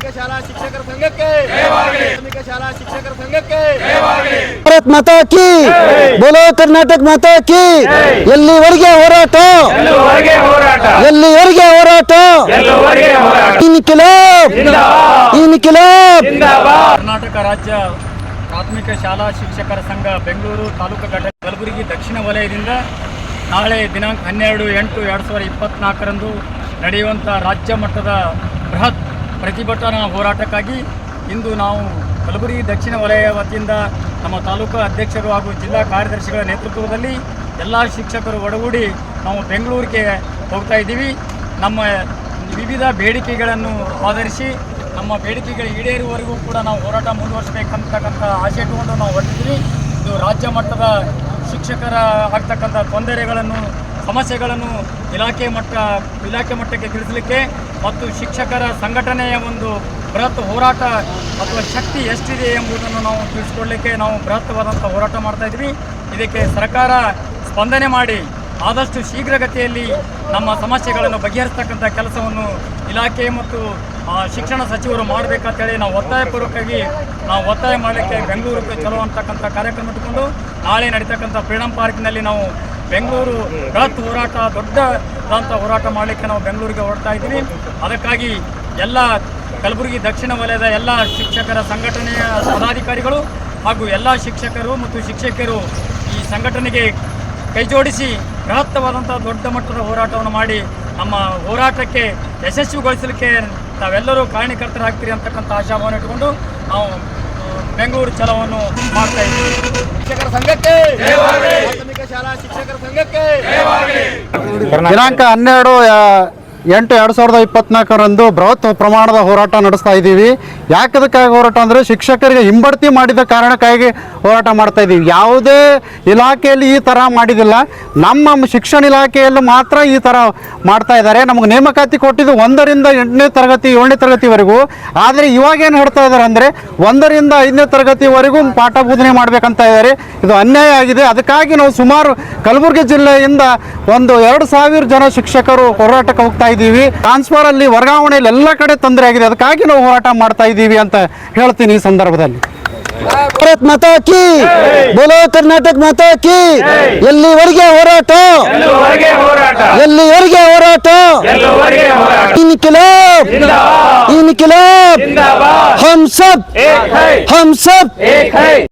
ಪ್ರಾಥಮಿಕ ಶಾಲಾ ಶಿಕ್ಷಕರ ಸಂಘಕ್ಕೆ. ಪ್ರಾಥಮಿಕ ಶಾಲಾ ಶಿಕ್ಷಕರ ಸಂಘಕ್ಕೆ. ಭಾರತ್ ಮಾತಾ ಕಿ ಬೋಲೋ ಕರ್ನಾಟಕ ಮಾತಾ ಕಿ ಎಲ್ಲಿವರೆಗೆ ಹೋರಾಟ? ಎಲ್ಲುವರೆಗೆ ಹೋರಾಟ? ಇನ್ ಹೋರಾಟ? ಇನ್ಕಿಲಾಬ್. ಇನ್ಕಿಲಾಬ್. ಜಿಂದಾಬಾದ್ ಕರ್ನಾಟಕ ರಾಜ್ಯ ಪ್ರಾಥಮಿಕ ಶಾಲಾ ಶಿಕ್ಷಕರ ಸಂಘ ಬೆಂಗಳೂರು ತಾಲೂಕು ಘಟಕ ಕಲಬುರಗಿ ದಕ್ಷಿಣ ವಲಯದಿಂದ ನಾಳೆ ದಿನಾಂಕ ಹನ್ನೆರಡು ಎಂಟು ಎರಡು ಸಾವಿರದ ಇಪ್ಪತ್ನಾಲ್ಕರಂದು ನಡೆಯುವಂಥ ರಾಜ್ಯ ಮಟ್ಟದ ಬೃಹತ್ ಪ್ರತಿಭಟನಾ ಹೋರಾಟಕ್ಕಾಗಿ ಇಂದು ನಾವು ಕಲಬುರಗಿ ದಕ್ಷಿಣ ವಲಯ ವತಿಯಿಂದ ನಮ್ಮ ತಾಲೂಕು ಅಧ್ಯಕ್ಷರು ಹಾಗೂ ಜಿಲ್ಲಾ ಕಾರ್ಯದರ್ಶಿಗಳ ನೇತೃತ್ವದಲ್ಲಿ ಎಲ್ಲ ಶಿಕ್ಷಕರು ಒಡಗೂಡಿ ನಾವು ಬೆಂಗಳೂರಿಗೆ ಹೋಗ್ತಾ ಇದ್ದೀವಿ. ನಮ್ಮ ವಿವಿಧ ಬೇಡಿಕೆಗಳನ್ನು ಆಧರಿಸಿ, ನಮ್ಮ ಬೇಡಿಕೆಗಳು ಈಡೇರುವವರೆಗೂ ಕೂಡ ನಾವು ಹೋರಾಟ ಮುಂದುವರಿಸಬೇಕಂತಕ್ಕಂಥ ಆಶೆ ಇಟ್ಟುಕೊಂಡು ನಾವು ಹೊರಟಿದ್ದೀವಿ ಇದು ರಾಜ್ಯ ಮಟ್ಟದ ಶಿಕ್ಷಕರ ಆಗ್ತಕ್ಕಂಥ ತೊಂದರೆಗಳನ್ನು ಸಮಸ್ಯೆಗಳನ್ನು ಇಲಾಖೆ ಮಟ್ಟ, ಇಲಾಖೆ ಮಟ್ಟಕ್ಕೆ ತಿಳಿಸಲಿಕ್ಕೆ ಮತ್ತು ಶಿಕ್ಷಕರ ಸಂಘಟನೆಯ ಒಂದು ಬೃಹತ್ ಹೋರಾಟ ಅಥವಾ ಶಕ್ತಿ ಎಷ್ಟಿದೆ ಎಂಬುದನ್ನು ನಾವು ತಿಳಿಸ್ಕೊಡ್ಲಿಕ್ಕೆ ನಾವು ಬೃಹತ್ವಾದಂಥ ಹೋರಾಟ ಮಾಡ್ತಾ ಇದ್ವಿ ಇದಕ್ಕೆ ಸರ್ಕಾರ ಸ್ಪಂದನೆ ಮಾಡಿ ಆದಷ್ಟು ಶೀಘ್ರಗತಿಯಲ್ಲಿ ನಮ್ಮ ಸಮಸ್ಯೆಗಳನ್ನು ಬಗೆಹರಿಸ್ತಕ್ಕಂಥ ಕೆಲಸವನ್ನು ಇಲಾಖೆ ಮತ್ತು ಶಿಕ್ಷಣ ಸಚಿವರು ಮಾಡಬೇಕಂತೇಳಿ ನಾವು ಒತ್ತಾಯಪೂರ್ವಕವಾಗಿ ನಾವು ಒತ್ತಾಯ ಮಾಡಲಿಕ್ಕೆ ಬೆಂಗಳೂರಿಗೆ ಚಲೋ ಅಂತಕ್ಕಂಥ ಕಾರ್ಯಕ್ರಮ ಇಟ್ಟುಕೊಂಡು ನಾಳೆ ನಡೀತಕ್ಕಂಥ ಫ್ರೀಡಮ್ ಪಾರ್ಕ್ನಲ್ಲಿ ನಾವು ಬೆಂಗಳೂರು ಬೃಹತ್ ಹೋರಾಟ ದೊಡ್ಡದಂಥ ಹೋರಾಟ ಮಾಡಲಿಕ್ಕೆ ನಾವು ಬೆಂಗಳೂರಿಗೆ ಹೊರಡ್ತಾ ಇದ್ದೀವಿ. ಅದಕ್ಕಾಗಿ ಎಲ್ಲ ಕಲಬುರಗಿ ದಕ್ಷಿಣ ವಲಯದ ಎಲ್ಲ ಶಿಕ್ಷಕರ ಸಂಘಟನೆಯ ಪದಾಧಿಕಾರಿಗಳು ಹಾಗೂ ಎಲ್ಲ ಶಿಕ್ಷಕರು ಮತ್ತು ಶಿಕ್ಷಕಿಯರು ಈ ಸಂಘಟನೆಗೆ ಕೈ ಜೋಡಿಸಿ ಬೃಹತ್ತವಾದಂಥ ದೊಡ್ಡ ಮಟ್ಟದ ಹೋರಾಟವನ್ನು ಮಾಡಿ ನಮ್ಮ ಹೋರಾಟಕ್ಕೆ ಯಶಸ್ವಿಗೊಳಿಸಲಿಕ್ಕೆ ತಾವೆಲ್ಲರೂ ಕಾರಣಕರ್ತರಾಗ್ತೀರಿ ಅಂತಕ್ಕಂಥ ಆಶಾಭಾವನೆ ಇಟ್ಕೊಂಡು ನಾವು ಬೆಂಗಳೂರು ಛಲವನ್ನು ಮಾಡ್ತಾ ಇದ್ದೀವಿ. ಶಿಕ್ಷಕರ ಸಂಘಕ್ಕೆ ಪ್ರಾಥಮಿಕ ಶಾಲಾ ಶಿಕ್ಷಕರ ಸಂಘಕ್ಕೆ ದಿನಾಂಕ ಹನ್ನೆರಡು ಎಂಟು ಎರಡು ಸಾವಿರದ ಇಪ್ಪತ್ನಾಲ್ಕರಂದು ಬೃಹತ್ ಪ್ರಮಾಣದ ಹೋರಾಟ ನಡೆಸ್ತಾ ಇದ್ದೀವಿ. ಯಾಕದಕ್ಕಾಗಿ ಹೋರಾಟ ಅಂದರೆ ಶಿಕ್ಷಕರಿಗೆ ಹಿಂಬಡ್ತಿ ಮಾಡಿದ ಕಾರಣಕ್ಕಾಗಿ ಹೋರಾಟ ಮಾಡ್ತಾ ಇದ್ದೀವಿ. ಯಾವುದೇ ಇಲಾಖೆಯಲ್ಲಿ ಈ ಥರ ಮಾಡಿದಿಲ್ಲ. ನಮ್ಮ ಶಿಕ್ಷಣ ಇಲಾಖೆಯಲ್ಲೂ ಮಾತ್ರ ಈ ಥರ ಮಾಡ್ತಾ ಇದ್ದಾರೆ. ನಮಗೆ ನೇಮಕಾತಿ ಕೊಟ್ಟಿದ್ದು ಒಂದರಿಂದ ಎಂಟನೇ ತರಗತಿ, ಏಳನೇ ತರಗತಿವರೆಗೂ. ಆದರೆ ಇವಾಗೇನು ಹೇಳ್ತಾ ಇದ್ದಾರೆ ಅಂದರೆ ಒಂದರಿಂದ ಐದನೇ ತರಗತಿವರೆಗೂ ಪಾಠ ಬೋಧನೆ ಮಾಡಬೇಕಂತ ಇದ್ದಾರೆ. ಇದು ಅನ್ಯಾಯ ಆಗಿದೆ. ಅದಕ್ಕಾಗಿ ನಾವು ಸುಮಾರು ಕಲಬುರಗಿ ಜಿಲ್ಲೆಯಿಂದ ಒಂದು ಎರಡು ಸಾವಿರ ಜನ ಶಿಕ್ಷಕರು ಹೋರಾಟಕ್ಕೆ ಹೋಗ್ತಾ ಇದ್ದೀವಿ. ಟ್ರಾನ್ಸ್ಫರ್ ಅಲ್ಲಿ ವರ್ಗಾವಣೆಯಲ್ಲಿ ಎಲ್ಲ ಕಡೆ ತೊಂದರೆ ಆಗಿದೆ. ಅದಕ್ಕಾಗಿ ನಾವು ಹೋರಾಟ ಮಾಡ್ತಾ ಇದ್ದೀವಿ ಅಂತ ಹೇಳ್ತೀನಿ ಈ ಸಂದರ್ಭದಲ್ಲಿ. ಭಾರತ್ ಮಾತಾ ಕಿ! ಬೋಲೋ ಕರ್ನಾಟಕ ಮಾತಾ ಕಿ! ಎಲ್ಲಿವರೆಗೆ ಹೋರಾಟ? ಎಲ್ಲಿವರೆಗೆ ಹೋರಾಟ? ಇನ್ ಕಿಲಾಫ್ ಇನ್ ಕಿಲಾಫ್ ಹಮ್ ಸಬ್ ಹಮ್ ಸಬ್